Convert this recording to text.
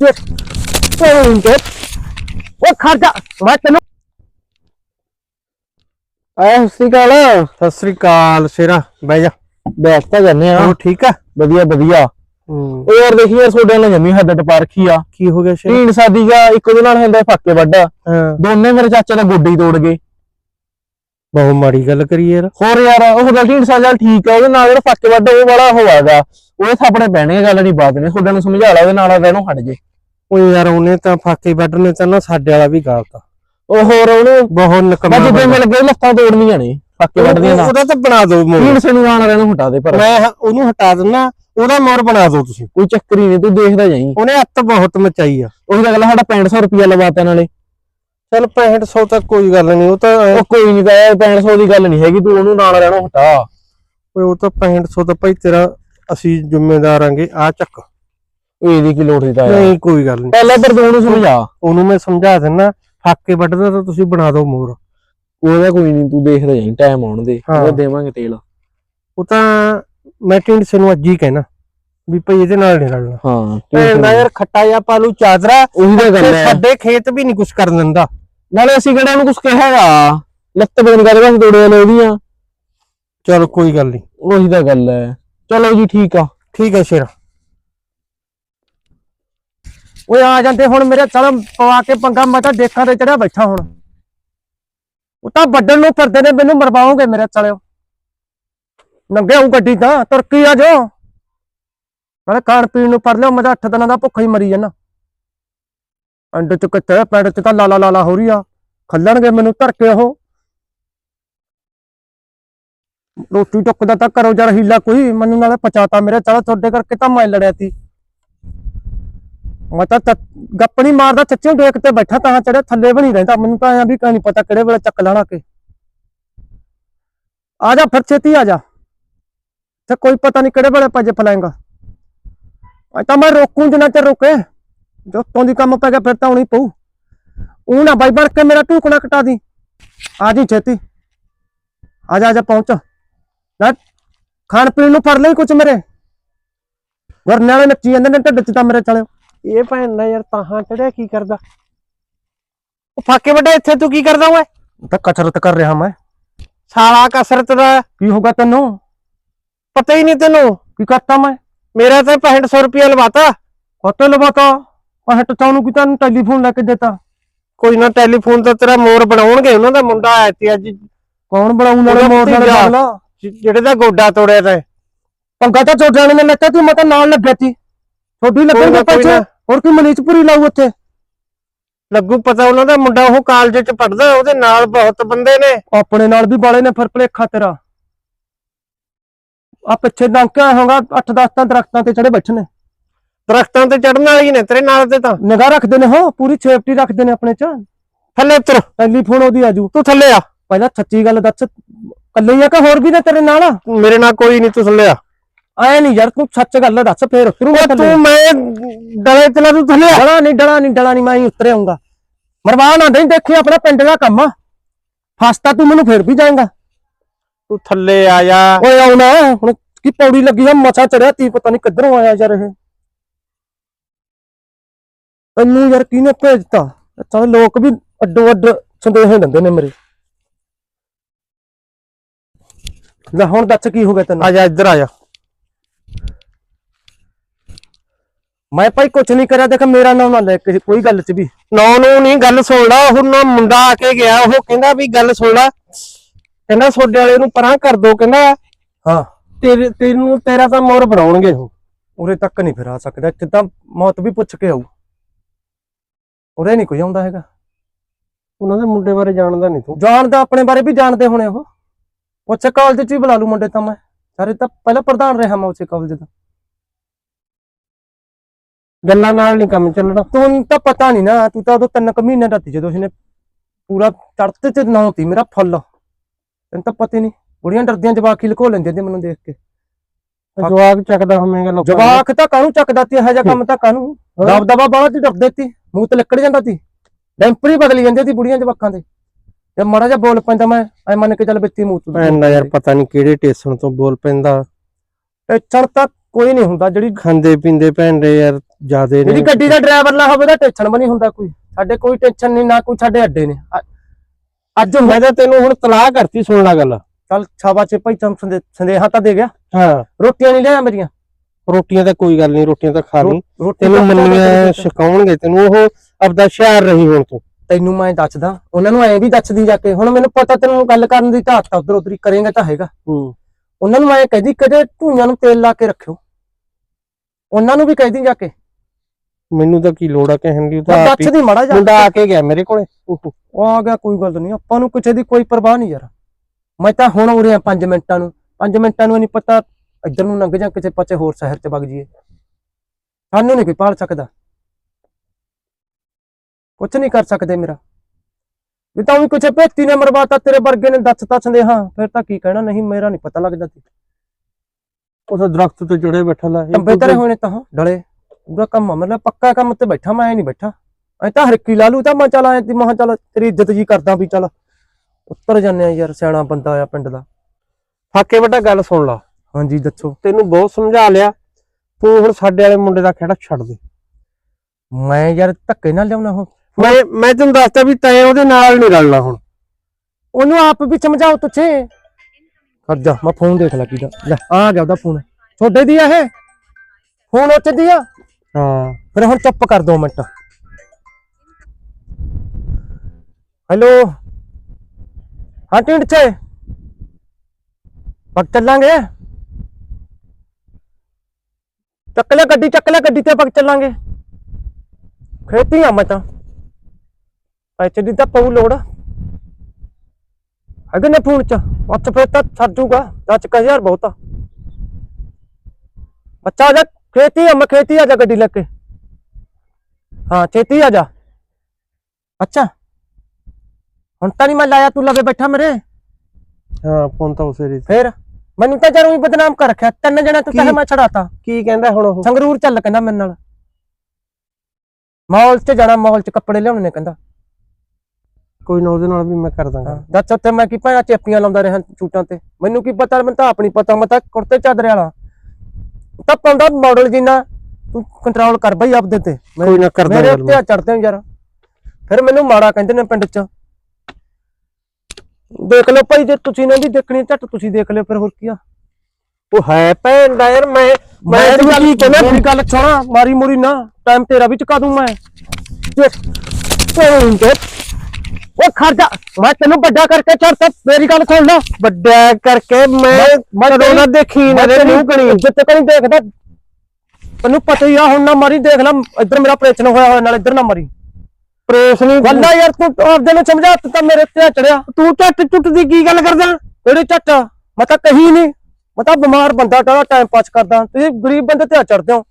ਤੇ ਉਹ ਖਰਚਾ ਮੈਂ ਤੈਨੂੰ ਆਇਆ ਸਸਰੀ ਕਾਲ ਸਤਿ ਸ੍ਰੀ ਅਕਾਲ ਸ਼ੇਰਾ ਬਹਿ ਜਾ ਬੈਠ ਤਾਂ ਜੰਨੇ ਆ ਹੋਰ ਠੀਕ ਆ? ਵਧੀਆ ਵਧੀਆ। ਹੂੰ। ਉਹ ਯਾਰ ਦੇਖੀ ਯਾਰ ਤੁਹਾਡੇ ਨਾਲ ਜੰਮੀ ਹੱਦ ਟਪਾ ਰੱਖੀ ਆ? ਕੀ ਹੋ ਗਿਆ ਸ਼ੇਰਾ? ਢੀਂਡ ਸਾਦੀ ਦਾ ਇੱਕ ਉਹਦੇ ਨਾਲ ਹੁੰਦਾ ਫੱਕੇ ਵੱਡਾ। ਦੋਨੇ ਮੇਰੇ ਚਾਚੇ ਦਾ ਗੋਡੇ ਤੋੜ ਗਏ। ਬਹੁਤ ਮਾੜੀ ਗੱਲ ਕਰੀ ਯਾਰ। ਹੋਰ ਯਾਰ ਉਹ ਗੱਲ ਢੀਂਡ ਸਾਦੀ ਨਾਲ ਠੀਕ ਆ ਉਹਦੇ ਨਾਲ ਜਿਹੜਾ ਫੱਕੇ ਵੱਡਾ ਉਹ ਵਾਲਾ ਹੋਵਾਗਾ ਉਹਦੇ ਥਾਪੜੇ ਪੈਣੇ ਗੱਲ ਨਹੀਂ ਬਾਤ ਨੇ ਤੁਹਾਡੇ ਨੂੰ ਸਮਝਾ ਲਾ ਉਹਦੇ ਨਾਲ ਰਹਿਣੋਂ ਹਟ ਜੇ। ਉਹ ਯਾਰ ਉਹਨੇ ਤਾਂ ਫਾਕੇ ਵੱਢ ਨੇ ਤਾਂ ਨਾ ਸਾਡੇ ਵਾਲਾ ਵੀ ਗਾਲਤਾ। ਉਹ ਹੋਰ ਉਹਨੂੰ ਬਹੁਤ ਨਕਮਾ ਮੈਂ ਜਿੱਦੇ। ਮਿਲ ਗਏ ਲੱਤਾਂ ਤੋੜਨੀਆਂ ਨੇ ਫੱਕੇ ਵੱਡਦੀਆਂ ਉਹ- ਨਾਲ। ਉਹਦਾ ਤਾਂ ਬਣਾ ਦਿਓ ਮੋਰ। ਢੀਂਡ ਸਣੀ ਨਾਲ ਰਹਿਣੋਂ ਹਟਾ ਦੇ ਪਰ ਮੈਂ ਉਹਨੂੰ ਹਟਾ ਦਿੰਨਾ ਉਹਦਾ ਮੋਰ ਬਣਾ ਦਿਓ ਤੁਸੀਂ। ਕੋਈ ਚੱਕਰ ਹੀ ਨਹੀਂ ਤੂੰ ਦੇਖਦਾ ਜਾਈਂ। ਉਹਨੇ ਅੱਤ ਬਹੁਤ ਮਚਾਈ ਆ। ਉਹੀ ਤਾਂ ਗੱਲ ਸਾਡਾ 6500 ਰੁਪਿਆ ਲਵਾਤਾ ਨਾਲੇ ਚਲ 6500 ਤੱਕ ਕੋਈ ਗੱਲ ਨਹੀਂ ਉਹ ਤਾਂ ਉਹ ਕੋਈ ਨਹੀਂ ਤਾਂ 6500 ਦੀ ਗੱਲ ਨਹੀਂ ਹੈਗੀ ਤੂੰ ਉਹਨੂੰ ਨਾਲ ਰਹਿਣੋਂ ਹਟਾ। ਓਏ ਉਹ ਤਾਂ 6500 ਤਾਂ ਭਾਈ ਤੇਰਾ ਅਸੀਂ ਜ਼ਿੰਮੇਦਾਰ ਆਂਗੇ ਆ ਚੱਕ। ਇਹਦੀ ਕੀ ਲੋੜ ਸੀ ਤਾਂ ਯਾਰ। ਨਹੀਂ ਕੋਈ ਗੱਲ ਨਹੀਂ। ਪਹਿਲਾਂ ਤੂੰ ਉਹਨੂੰ ਸਮਝਾ। ਉਹਨੂੰ ਮੈਂ ਸਮਝਾ ਦਿੰਨਾ ਫਾਕੇ ਵੱਢਦਾ ਤਾਂ ਤੁਸੀਂ ਬਣਾ ਦਿਓ ਮੋਰ। ਉਹਦਾ ਕੋਈ ਨਹੀਂ ਤੂੰ ਦੇਖਦਾ ਜਾਈਂ ਟਾਈਮ ਆਉਣ ਦੇ। ਉਹ ਦੇਵਾਂਗੇ ਤੇਲ। ਉਹ ਤਾਂ ਮੈਂ ਢਿੰਡਸੇ ਨੂੰ ਅੱਜ ਹੀ ਕਹਿਣਾ ਵੀ ਭਈ ਇਹਦੇ ਨਾਲ ਨਹੀਂ ਰਲਣਾ। ਹਾਂ ਭੈਣ ਦਾ ਯਾਰ ਖੱਟਾ ਜਾਂ ਪਾਲੂ ਚਾਦਰਾ ਉਹੀ ਤਾਂ ਗੱਲ ਹੈ। ਸਾਡੇ ਖੇਤ ਵੀ ਨਹੀਂ ਕੁਛ ਕਰਨ ਦਿੰਦਾ। ਨਾਲੇ ਅਸੀਂ ਕਿਹੜਾ ਉਹਨੂੰ ਕੁਝ ਕਹੇਗਾ ਲੱਤ ਬਦਨ ਕਰਦਾ ਸੀ ਤੋੜੇ ਵਾਲੇ ਉਹਦੀਆਂ। ਚਲ ਕੋਈ ਗੱਲ ਨਹੀਂ। ਉਹੀ ਤਾਂ ਗੱਲ ਹੈ। ਚਲੋ ਜੀ ਠੀਕ ਆ। ਠੀਕ ਹੈ ਸ਼ੇਰਾ। ਓਏ ਆ ਜਾਂਦੇ ਹੁਣ ਮੇਰੇ ਚਲ ਪਵਾ ਕੇ ਪੰਗਾ, ਮੈਂ ਤਾਂ ਦੇਖਾਂ ਤੇ ਚੜਿਆ ਬੈਠਾ ਹੁਣ। ਉਹ ਤਾਂ ਵੱਡਣ ਨੂੰ ਫਿਰਦੇ ਨੇ, ਮੈਨੂੰ ਮਰਵਾਓਗੇ ਮੇਰੇ ਚਲਿਓ। ਨੰਗੇ ਆਉ ਗੱਡੀ ਤਾਂ, ਤੁਰਕੀ ਆ ਜੋ ਨਾਲੇ ਖਾਣ ਪੀਣ ਨੂੰ ਫੜ ਲਿਓ, ਮੈਂ ਤਾਂ 8 ਦਿਨਾਂ ਦਾ ਭੁੱਖਾ ਹੀ ਮਰੀ ਜਾਣਾ ਅੰਡ ਚ ਕਿੱਥੇ ਪੈੜ ਚ ਤਾਂ ਲਾਲਾ ਲਾਲਾ ਹੋ ਰਹੀ ਆ। ਖੱਲਣਗੇ ਮੈਨੂੰ ਧਰ ਕੇ ਉਹ। ਰੋਟੀ ਟੁੱਕਦਾ ਤਾਂ ਕਰੋ ਜਰ ਹੀਲਾ ਕੋਈ, ਮੈਨੂੰ ਨਾਲੇ ਪਚਾਤਾ ਮੇਰੇ, ਚਲ ਤੁਹਾਡੇ ਕਰਕੇ ਤਾਂ ਮੈਂ ਲੜਿਆ ਸੀ ਮੈਂ ਤਾਂ ਤੱਕ- ਗੱਪ ਨਹੀਂ ਮਾਰਦਾ ਸੱਚਿਓ ਡੇਕ ਤੇ ਬੈਠਾ ਤਾਂ ਚੜਿਆ, ਥੱਲੇ ਵੀ ਨਹੀਂ ਰਹਿੰਦਾ। ਮੈਨੂੰ ਤਾਂ ਐਂ ਵੀ ਕਾ ਨਹੀਂ ਪਤਾ ਕਿਹੜੇ ਵੇਲੇ ਚੱਕ ਲੈਣਾ ਕੇ। ਆ ਜਾ ਫਿਰ, ਛੇਤੀ ਆ ਜਾ। ਤੇ ਕੋਈ ਪਤਾ ਨਹੀਂ ਕਿਹੜੇ ਵੇਲੇ ਭੱਜ ਫਲਾਏਗਾ ਅੱਜ ਤਾਂ ਮੈਂ ਰੋਕੂ ਜਿੰਨਾ ਚਿਰ ਰੁਕੇ। ਜੋ ਤੋਂ ਦੀ ਕੰਮ ਪੈ ਗਿਆ, ਫਿਰ ਤਾਂ ਹੁਣੀ ਪਊ। ਉਹ ਨਾ ਬਾਈ ਬਣ ਕੇ ਮੇਰਾ ਟੂਕਣਾ ਕਟਾ ਦੀ। ਆ ਜੀ, ਛੇਤੀ। ਆ ਜਾ ਆ ਜਾ, ਪਹੁੰਚ। ਨਾ ਖਾਣ ਪੀਣ ਨੂੰ ਫੜ ਲਈ ਕੁਛ ਮੇਰੇ। ਵਰਨੇ ਵਾਲੇ ਨੱਚੀ ਜਾਂਦੇ ਨੇ, ਢਿੱਡ ਚ ਤਾਂ ਮੇਰੇ ਚਲੇ। ਇਹ ਭੈਣ ਦਾ ਯਾਰ ਤਾਹਾਂ ਚੜਿਆ ਕੀ ਕਰਦਾ? ਉਹ ਫਾਕੇ ਵੱਡਾ ਇੱਥੇ ਤੂੰ ਕੀ ਕਰਦਾ ਓਏ? ਤਾਂ ਕਸਰਤ ਕਰ ਰਿਹਾ ਮੈਂ। ਸਾਲਾ ਕਸਰਤ ਦਾ ਕੀ ਹੋਗਾ ਤੈਨੂੰ? ਪਤਾ ਹੀ ਨਹੀਂ ਤੈਨੂੰ। ਕੀ ਕਰਤਾ ਮੈਂ? ਮੇਰਾ ਤਾਂ 6500 ਰੁਪਇਆ ਲਵਾਤਾ। ਕਤੇ ਲਵਾਤਾ? ਪਹਟ ਚਾਉਨੂੰ ਕਿ ਤੈਨੂੰ ਟੈਲੀਫੋਨ ਲੈ ਕੇ ਦਿੱਤਾ। ਕੋਈ ਨਾ ਟੈਲੀਫੋਨ ਤੇ ਤੇਰਾ ਮੋਰ ਬਣਾਉਣਗੇ ਉਹਨਾਂ ਦਾ ਮੁੰਡਾ ਆਇਆ ਤੇ ਅੱਜ। ਕੌਣ ਬਣਾਉਣ ਵਾਲੇ। ਵਾਲਾ ਜ- ਜਿਹੜੇ ਦਾ ਗੋਡਾ ਤੋੜਿਆ ਤੇ। ਪੰਗਾ ਤਾਂ ਚੋਟਾਂ ਨੇ ਲੱਤਾ ਤੂੰ ਮੈਂ ਤਾਂ ਨਾਲ ਲੱਗਿਆ ਸੀ। ਛੋਟੀ ਕੋਈ ਲੱਗਣਗੇ ਕੋਈ ਪੈਸੇ। ਹੋਰ ਕੀ ਮਨੀਚਪੁਰੀ ਲਾਊ ਉੱਥੇ? ਲੱਗੂ ਪਤਾ ਉਹਨਾਂ ਦਾ ਮੁੰਡਾ ਉਹ ਕਾਲਜ ਚ ਪੜਦਾ ਉਹਦੇ ਨਾਲ ਬਹੁਤ ਬੰਦੇ ਨੇ। ਆਪਣੇ ਨਾਲ ਵੀ ਬਾਲੇ ਨੇ ਫਿਰ ਭਲੇਖਾ ਤੇਰਾ। ਆ ਪਿੱਛੇ ਡੰਕਿਆ ਹੋਗਾ 8-10 ਤਾਂ ਦਰਖਤਾਂ ਤੇ ਚੜੇ ਬੈਠੇ ਨੇ। ਦਰਖਤਾਂ ਤੇ ਚੜਨ ਵਾਲੀ ਨੇ ਤੇਰੇ ਨਾਲ ਤੇ ਤਾਂ। ਨਿਗਾਹ ਰੱਖਦੇ ਨੇ ਹੋ ਪੂਰੀ ਸੇਫਟੀ ਰੱਖਦੇ ਨੇ ਆਪਣੇ ਚ। ਥੱਲੇ ਉਤਰ। ਟੈਲੀਫੋਨ ਉਹਦੀ ਆਜੂ ਤੂੰ ਥੱਲੇ ਆ। ਪਹਿਲਾਂ ਸੱਚੀ ਗੱਲ ਦੱਸ ਕੱਲੇ ਆ ਕਿ ਹੋਰ ਵੀ ਨੇ ਤੇਰੇ ਨਾਲ? ਮੇਰੇ ਨਾਲ ਕੋਈ ਨਹੀਂ ਤੂੰ ਥੱਲੇ ਆ। ਐ ਨਹੀਂ ਯਾਰ ਤੂੰ ਸੱਚ ਗੱਲ ਦੱਸ ਫੇਰ ਉਤਰੂਗਾ ਤੂੰ ਮੈਂ ਡਲੇ ਤੇ ਤੂੰ ਥੱਲੇ। ਡਲਾ ਨਹੀਂ ਡਲਾ ਨਹੀਂ ਡਲਾ ਨਹੀਂ ਮੈਂ ਉਤਰੇ ਆਉਂਗਾ। ਮਰਵਾ ਨਾ ਨਹੀਂ ਦੇਖੀ ਆਪਣਾ ਪਿੰਡ ਦਾ ਕੰਮ ਆ। ਫਸਤਾ ਤੂੰ ਮੈਨੂੰ ਫੇਰ ਵੀ ਜਾਏਗਾ। ਤੂੰ ਥੱਲੇ ਆ ਜਾ। ਓਏ ਆਉਣਾ ਹੁਣ ਕੀ ਪੌੜੀ ਲੱਗੀ ਆ ਮਛਾ ਚੜਿਆ ਤੀ ਪਤਾ ਨਹੀਂ ਕਿੱਧਰੋਂ ਆਇਆ ਯਾਰ ਇਹ। ਤੈਨੂੰ ਯਾਰ ਕਿਹਨੇ ਭੇਜਤਾ? ਅੱਛਾ ਲੋਕ ਵੀ ਅੱਡੋ ਅੱਡ ਸੰਦੇਹ ਦਿੰਦੇ ਨੇ ਮੇਰੇ। ਲੈ ਹੁਣ ਦੱਸ ਕੀ ਹੋ ਗਿਆ ਤੈਨੂੰ? ਆ ਜਾ ਇੱਧਰ ਆ ਜਾ। ਮੈਂ ਭਾਈ ਕੁਝ ਨਹੀਂ ਕਰਿਆ ਦੇਖ ਮੇਰਾ ਨਾਮ ਨਾ ਲੈ ਕੇ ਕੋਈ ਗੱਲ ਚ ਵੀ। ਨੌ ਨੂੰ ਨਹੀਂ ਗੱਲ ਸੁਣ ਲਾ ਉਹ ਨਾ ਮੁੰਡਾ ਆ ਕੇ ਗਿਆ ਉਹ ਕਹਿੰਦਾ ਵੀ ਗੱਲ ਸੁਣ ਲਾ ਕਹਿੰਦਾ ਸੋਡੇ ਵਾਲੇ ਨੂੰ ਪਰਾਂ ਕਰ ਦੋ ਕਹਿੰਦਾ। ਹਾਂ। ਤੇਰੇ ਤੈਨੂੰ ਤੇਰਾ ਤਾਂ ਮੋਰ ਬਣਾਉਣਗੇ ਉਹ। ਉਰੇ ਤੱਕ ਨਹੀਂ ਫਿਰ ਆ ਸਕਦਾ ਕਿਦਾਂ ਮੌਤ ਵੀ ਪੁੱਛ ਕੇ ਆਊ। ਉਰੇ ਨਹੀਂ ਕੋਈ ਆਉਂਦਾ ਹੈਗਾ। ਉਹਨਾਂ ਦੇ ਮੁੰਡੇ ਬਾਰੇ ਜਾਣਦਾ ਨਹੀਂ ਤੂੰ। ਜਾਣਦਾ ਆਪਣੇ ਬਾਰੇ ਵੀ ਜਾਣਦੇ ਹੋਣੇ ਉਹ। ਉੱਥੇ ਕਾਲਜ ਚ ਹੀ ਬੁਲਾ ਲੂ ਮੁੰਡੇ ਤਾਂ ਮੈਂ। ਸਾਰੇ ਤਾਂ ਪਹਿਲਾਂ ਪ੍ਰਧਾਨ ਰਿਹਾ ਮੈਂ ਉੱਥੇ ਕਾਲਜ ਦਾ। ਗੱਲਾਂ ਨਾਲ ਨਹੀਂ ਕੰਮ ਚੱਲਣਾ। ਤੂੰ ਤਾਂ ਪਤਾ ਨਹੀਂ ਨਾ ਤੂੰ ਤਾਂ ਉਦੋਂ ਤਿੰਨ ਕੁ ਮਹੀਨੇ ਦਾ ਜਦੋਂ ਉਸਨੇ ਪੂਰਾ ਨਾਂ ਤੀ ਮੇਰਾ ਫੁੱਲ। ਤੈਨੂੰ ਤਾਂ ਪਤਾ ਨਹੀਂ ਬੁੜੀਆਂ ਡਰਦੀਆਂ ਜਵਾਕ ਹੀ ਲਕੋ ਲੈਂਦੇ ਨੇ ਮੈਨੂੰ ਦੇਖ ਕੇ। ਜਵਾਕ ਚੱਕਦਾ ਹੋਵੇਂਗਾ ਲੋਕਾਂ। ਜਵਾਕ ਤਾਂ ਕਾਹਨੂੰ ਚੱਕਦਾ ਤੀ ਇਹੋ ਜਿਹਾ ਕੰਮ ਤਾਂ ਕਾਹਨੂੰ। ਦਬ ਦਬਾ ਬਾਹਰ ਤੇ ਡਰਦੇ ਤੀ ਮੂੰਹ ਤੇ ਲੱਕੜ ਜਾਂਦਾ ਤੀ ਡੈਂਪਰ ਹੀ ਬਦਲੀ ਜਾਂਦੀ ਤੀ ਬੁੜੀਆਂ ਜਵਾਕਾਂ ਦੇ। ਤੇ ਮਾੜਾ ਜਿਹਾ ਬੋਲ ਪੈਂਦਾ ਮੈਂ ਐ ਮੰਨ ਕੇ ਚੱਲ ਬਿੱਤੀ ਮੂੰਹ ਤੋਂ ਦਾ ਯਾਰ ਪਤਾ ਨਹੀਂ ਕਿਹੜੇ ਟੇਸਣ ਤੋਂ ਬੋਲ ਪੈਂਦਾ। ਤੇ ਚੜ ਤਾਂ ਕੋਈ ਨਹੀਂ ਹੁੰਦਾ ਜਿਹੜੀ ਖਾਂਦੇ ਪੀਂਦੇ ਭੈਣ ਦੇ ਯਾਰ ਜਿਆਦੇ ਜਿਹੜੀ ਨੇ ਗੱਡੀ ਦਾ ਡਰਾਈਵਰ ਲਾ ਹੋਵੇ ਤਾਂ ਟੈਨਸ਼ਨ ਬਣੀ ਹੁੰਦਾ ਕੋਈ। ਸਾਡੇ ਕੋਈ ਟੈਨਸ਼ਨ ਨਹੀਂ ਨਾ ਕੋਈ ਸਾਡੇ ਅੱਡੇ ਨੇ। ਅੱਜ ਮੈਂ ਤਾਂ ਤੈਨੂੰ ਹੁਣ ਤਲਾਹ ਕਰਤੀ ਸੁਣ ਲੈ ਗੱਲ। ਚੱਲ ਛਾਵਾ ਚ ਭਾਈ ਚਮ ਸੰਦੇ ਸੰਦੇਹਾ ਤਾਂ ਦੇ ਗਿਆ। ਹਾਂ। ਰੋਟੀਆਂ ਨਹੀਂ ਲਿਆ ਮੇਰੀਆਂ? ਰੋਟੀਆਂ ਤਾਂ ਕੋਈ ਗੱਲ ਨਹੀਂ ਰੋਟੀਆਂ ਤਾਂ ਖਾ ਲਈ। ਤੈਨੂੰ ਮੰਨੀਆਂ ਸਿਖਾਉਣਗੇ ਤੈਨੂੰ ਉਹ ਆਪਦਾ ਸ਼ਹਿਰ ਰਹੀ ਹੁਣ ਤੂੰ। ਤੈਨੂੰ ਮੈਂ ਦੱਸਦਾ ਉਹਨਾਂ ਨੂੰ ਐ ਵੀ ਦੱਸਦੀ ਜਾ ਕੇ ਹੁਣ ਮੈਨੂੰ ਪਤਾ ਤੈਨੂੰ ਗੱਲ ਕਰਨ ਦੀ ਤਾਂ ਉਧਰ ਉਧਰ ਕਰੇਗਾ ਤਾਂ ਹੈਗਾ। ਹੂੰ। ਉਹਨਾਂ ਨੂੰ ਐ ਕਹਿੰਦੀ ਕਦੇ ਧੂਈਆਂ ਨੂੰ ਤੇਲ ਲਾ ਕੇ ਰੱਖਿਓ। ਉਹਨਾਂ ਨੂੰ ਵੀ ਕਹਿੰਦੀ ਜਾ ਕੇ। ਮੈਨੂੰ ਤਾਂ ਕੀ ਲੋੜ ਆ ਕਹਿਣ ਦੀ ਉਹ ਤਾਂ ਮੈਂ ਆਪ ਹੀ- ਦੱਸਦੀ ਮਾੜਾ ਜਾ ਮੁੰਡਾ ਆ ਕੇ ਗਿਆ ਮੇਰੇ ਕੋਲੇ। ਉਹ ਉਹ ਆ ਗਿਆ ਕੋਈ ਗੱਲ ਨਹੀਂ ਆਪਾਂ ਨੂੰ ਕਿਸੇ ਦੀ ਕੋਈ ਪਰਵਾਹ ਨਹੀਂ ਯਾਰ। ਮੈਂ ਤਾਂ ਹੁਣ ਉਰੇ ਆ 5 ਮਿੰਟਾਂ ਨੂੰ 5 ਮਿੰਟਾਂ ਨੂੰ ਨਹੀਂ ਪਤਾ ਇੱਧਰ ਨੂੰ ਲੰਘ ਜਾ ਕਿਸੇ ਪਾਸੇ ਹੋਰ ਸ਼ਹਿਰ ਚ ਵਗ ਜੀਏ ਸਾਨੂੰ ਨਹੀਂ ਕੋਈ ਪਾਲ ਸਕਦਾ। ਕੁਝ ਨਹੀਂ ਕਰ ਸਕਦੇ ਮੇਰਾ। ਵੀ ਤਾਂ ਵੀ ਕੁਛ ਭੇਤੀ ਨੇ ਮਰਵਾਤਾ ਤੇਰੇ ਵਰਗੇ ਨੇ ਦੱਸ ਦੱਸਦੇ ਹਾਂ ਫਿਰ ਤਾਂ ਕੀ ਕਹਿਣਾ ਨਹੀਂ ਮੇਰਾ ਨਹੀਂ ਪਤਾ ਲੱਗਦਾ ਸੀ। ਉਸ ਦਰਖਤ ਤੇ ਜੁੜੇ ਬੈਠਾ ਲੈ ਟੰਬੇ ਤਰੇ ਹੋਏ ਨੇ ਤਾਂ ਡਲੇ। ਪੂਰਾ ਕੰਮ ਆ, ਮਤਲਬ ਪੱਕਾ ਕੰਮ ਤੇ ਬੈਠਾ ਮੈਂ ਨਹੀਂ ਬੈਠਾ। ਐ ਤਾਂ ਹਰਕੀ ਲਾ ਲੂ ਤਾਂ ਮੈਂ ਚੱਲ ਆਇਆ ਤੀ ਮਹਾ ਚੱਲ ਤੇਰੀ ਇੱਜ਼ਤ ਜੀ ਕਰਦਾ ਵੀ ਚੱਲ ਉੱਤਰ ਜਾਂਦੇ ਆ ਯਾਰ ਸਿਆਣਾ ਬੰਦਾ ਆ ਪਿੰਡ ਦਾ। ਫਾਕੇ ਵੱਡਾ ਗੱਲ ਸੁਣ ਲਾ। ਹਾਂਜੀ ਦੱਸੋ। ਤੈਨੂੰ ਬਹੁਤ ਸਮਝਾ ਲਿਆ ਤੂੰ ਹੁਣ ਸਾਡੇ ਵਾਲੇ ਮੁੰਡੇ ਦਾ ਖੇੜਾ ਛੱਡ ਦੇ। ਮੈਂ ਯਾਰ ਧੱਕੇ ਨਾਲ ਲਿਆਉਣਾ ਉਹ ਮੈਂ ਮੈਂ ਤੈਨੂੰ ਦੱਸਦਾ ਵੀ ਤੈਂ ਉਹਦੇ ਨਾਲ ਨਹੀਂ ਰਲਣਾ ਹੁਣ। ਉਹਨੂੰ ਆਪ ਵੀ ਸਮਝਾਓ ਤੁਛੇ। ਕਰ ਜਾ ਮੈਂ ਫੋਨ ਦੇਖ ਲਾ ਕਿਦਾ ਲੈ ਆ ਗਿਆ ਉਹਦਾ ਫੋਨ। ਛੋਡੇ ਦੀ ਆ ਇਹ? ਫੋਨ ਉੱਚ ਦੀ ਆ? ਹਾਂ। ਫਿਰ ਹੁਣ ਚੁੱਪ ਕਰ ਦੋ ਮਿੰਟ। ਹੈਲੋ ਹਾਂ ਟਿੰਡ ਛੇ ਪੱਕ ਚੱਲਾਂਗੇ। ਚੱਕ ਲੈ ਗੱਡੀ, ਚੱਕ ਲੈ ਗੱਡੀ ਤੇ ਪੱਕ ਚੱਲਾਂਗੇ। ਖੇਤੀ ਆ ਮੈਂ ਤਾਂ। ਪੈਸੇ ਤਾਂ ਪਊ ਲੋੜ। ਹੈਗੇ ਨੇ ਫੋਨ ਚ। ਉੱਥੇ ਫਿਰ ਤਾਂ ਛੱਡ ਜੂਗਾ 10000 ਬਹੁਤਾ। ਬੱਚਾ ਜਾ। ਖੇਤੀ ਆ ਮੈਂ ਖੇਤੀ ਆ ਜਾ ਗੱਡੀ ਲੈ ਕੇ। ਹਾਂ ਛੇਤੀ ਆ ਜਾ। ਅੱਛਾ। ਹੁਣ ਤਾਂ ਨਹੀਂ ਮੈਂ ਲਾਇਆ ਤੂੰ ਲਵੇ ਬੈਠਾ ਮੇਰੇ। ਹਾਂ ਫੋਨ ਤਾਂ ਉਸੇ ਦੀ ਫੇਰ? ਮੈਨੂੰ ਤਾਂ ਜਰੂਰ ਹੀ ਬਦਨਾਮ ਕਰ ਰੱਖਿਆ। ਤਿੰਨ ਜਣਾ ਤੂੰ? ਕਹੇ ਮੈਂ ਛੜਾਤਾ ਕੀ ਕਹਿੰਦਾ ਹੁਣ ਉਹ? ਸੰਗਰੂਰ ਚੱਲ ਕਹਿੰਦਾ ਮੇਰੇ ਨਾਲ। ਮਾਲ 'ਚ ਜਾਣਾ ਮਾਲ 'ਚ ਕੱਪੜੇ ਲਿਆਉਣੇ ਨੇ ਕਹਿੰਦਾ। ਕੋਈ ਨਾ ਉਹਦੇ ਨਾਲ ਵੀ ਮੈਂ ਕਰ ਦਾਂਗਾ। ਦੱਸ ਉੱਥੇ ਮੈਂ ਕੀ ਭਾਇਆ ਚੇਪੀਆਂ ਲਾਉਂਦਾ ਰਿਹਾ ਸੂਟਾਂ ਤੇ? ਮੈਨੂੰ ਕੀ ਪਤਾ ਮੈਨੂੰ ਤਾਂ ਆਪਣੀ ਪਤਾ। ਮੈਂ ਤਾਂ ਕੁੜਤੇ ਚਾਦਰੇ ਵਾਲਾ। ਤਾਂ ਪਾਉਂਦਾ ਮਾਡਲ ਜਿੰਨਾ ਤੂੰ ਕੰਟਰੋਲ ਕਰ ਬਈ ਆਪਦੇ ਤੇ। ਕੋਈ ਨਾ ਕਰਦਾ ਮੇਰੇ ਗੱਲ ਉੱਤੇ ਚੜਦੇ ਹੋ ਯਾਰ। ਫਿਰ ਮੈਨੂੰ ਮਾੜਾ ਕਹਿੰਦੇ ਨੇ ਪਿੰਡ 'ਚ। ਦੇਖ ਲਓ ਭਾਈ ਜੇ ਤੁਸੀਂ ਨੇ ਵੀ ਦੇਖਣੀ ਝੱਟ ਤੁਸੀਂ ਦੇਖ ਲਿਓ ਫਿਰ ਹੋਰ ਕੀ ਆ। ਉਹ ਹੈ ਭੈਣ ਦਾ ਯਾਰ ਮੈਂ ਮੈਂ ਤੈਨੂੰ ਕੀ ਕਹਿੰਦਾ ਮੇਰੀ ਗੱਲ ਸੁਣਾ ਮਾਰੀ ਮੁਰੀ ਨਾ ਟਾਈਮ ਤੇਰਾ ਵੀ ਚੁਕਾ ਦੂੰ ਮੈਂ। ਭੈਣ ਦੇ ਉਹ ਖਰਜਾ ਮੈਂ ਤੈਨੂੰ ਵੱਡਾ ਕਰਕੇ ਚੜਤਾ ਮੇਰੀ ਗੱਲ ਸੁਣ ਲੈ। ਵੱਡਾ ਕਰਕੇ ਮੈਂ ਮੈਂ ਕਦੋਂ ਨਾ ਦੇਖੀ ਨਾ ਤੈਨੂੰ ਕਣੀ। ਜਿੱਤੇ ਕਣੀ ਦੇਖਦਾ। ਤੈਨੂੰ ਪਤਾ ਹੀ ਆ ਹੁਣ ਨਾ ਮਾਰੀ ਦੇਖ ਲੈ ਇੱਧਰ ਮੇਰਾ ਆਪਰੇਸ਼ਨ ਹੋਇਆ ਹੋਇਆ ਨਾਲ ਇੱਧਰ ਨਾ ਮਾਰੀ। ਪ੍ਰੇਸ ਨਹੀਂ ਵੱਲਾ ਯਾਰ ਤੂੰ ਆਪਦੇ ਨੂੰ ਸਮਝਾ ਤੂੰ ਮੇਰੇ ਤੇ ਚੜਿਆ। ਤੂੰ ਝੱਟ ਝੁੱਟ ਦੀ ਕੀ ਗੱਲ ਕਰਦਾ? ਕਿਹੜੀ ਝੱਟ? ਮੈਂ ਤਾਂ ਕਹੀ ਨਹੀਂ ਮੈਂ ਤਾਂ ਬਿਮਾਰ ਬੰਦਾ ਟਾਲਾ ਟਾਈਮ ਪਾਸ ਕਰਦਾ। ਤੁਸੀਂ ਗਰੀਬ ਬੰਦੇ ਤੇ ਚੜਦੇ ਹੋ।